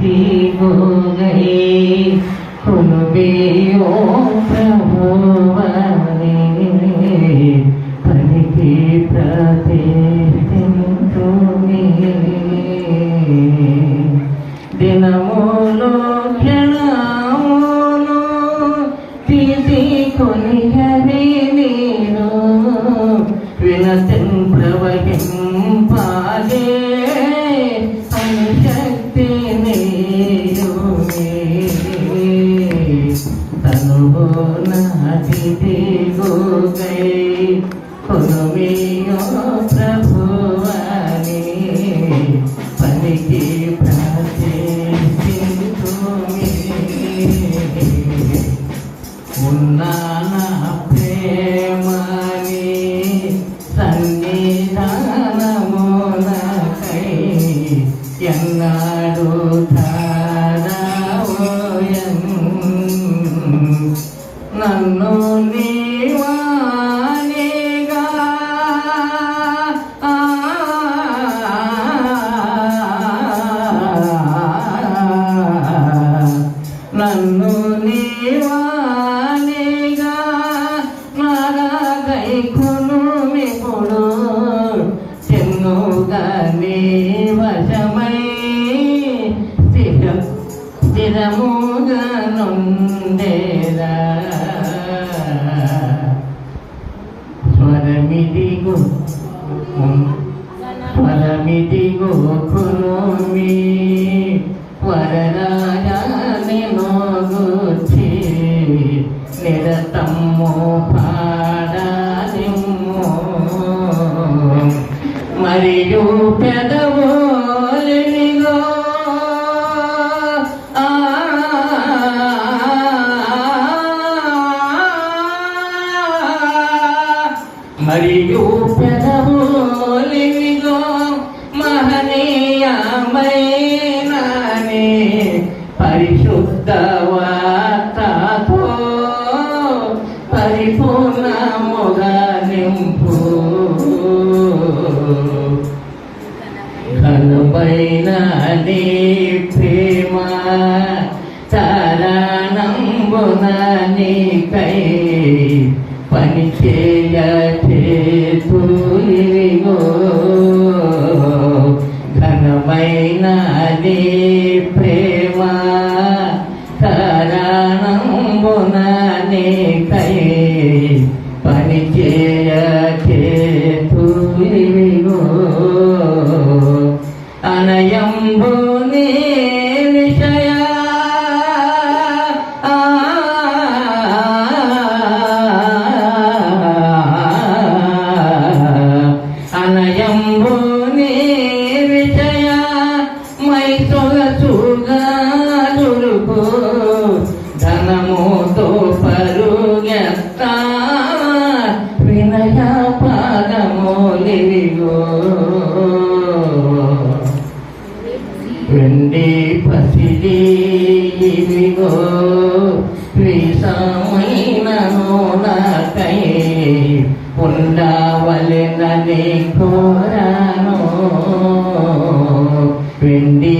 भी हो गए तुम बेयो प्रभुवने पनिति प्रतिदिन तुम्हें నాటిది గోగై కొనుమియో ప్రభువాని. పనికి ప్రతిష్ఠించుమి ఉన్నాన ప్రేమని సన్నిధానమునకై ఎన్నాడు స్థిరముగా నుండేరా స్వరమిదిగో స్వరమిదిగో కురుమి వరరాజాని మరియు పెదవులినిగో మహనీయమైనని పరిశుద్ధ పరిపూర్ణముగా నింపు ఘనమైన నీ ప్రేమ తారానంబున నీకై పని చేయ చేతులిగో ఘనమైన దే ధనముతో పరుగెత్త వినయ పాదమోలిగో వెండి పసిడి ఇవిగో విషమైన నాకై ఉండవలెనని కోరాను. వెండి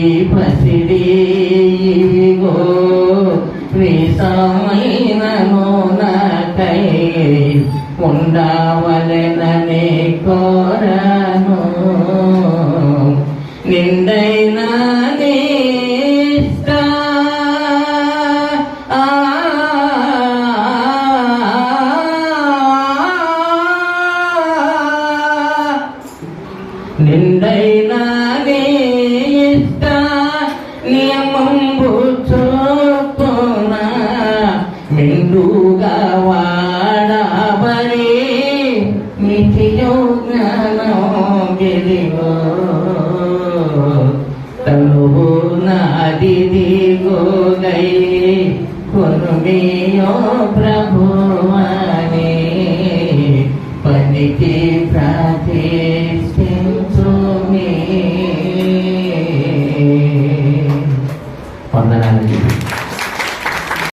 కోరాను నిండైన నిష్ట నిండైన నిష్ట నియమంబు చొప్పున మెండుగా వాడబడి మిథియో దిగో తలుహు నాది దిగో గై కొనుమియో ప్రభువాని పనికి ప్రతిష్ఠ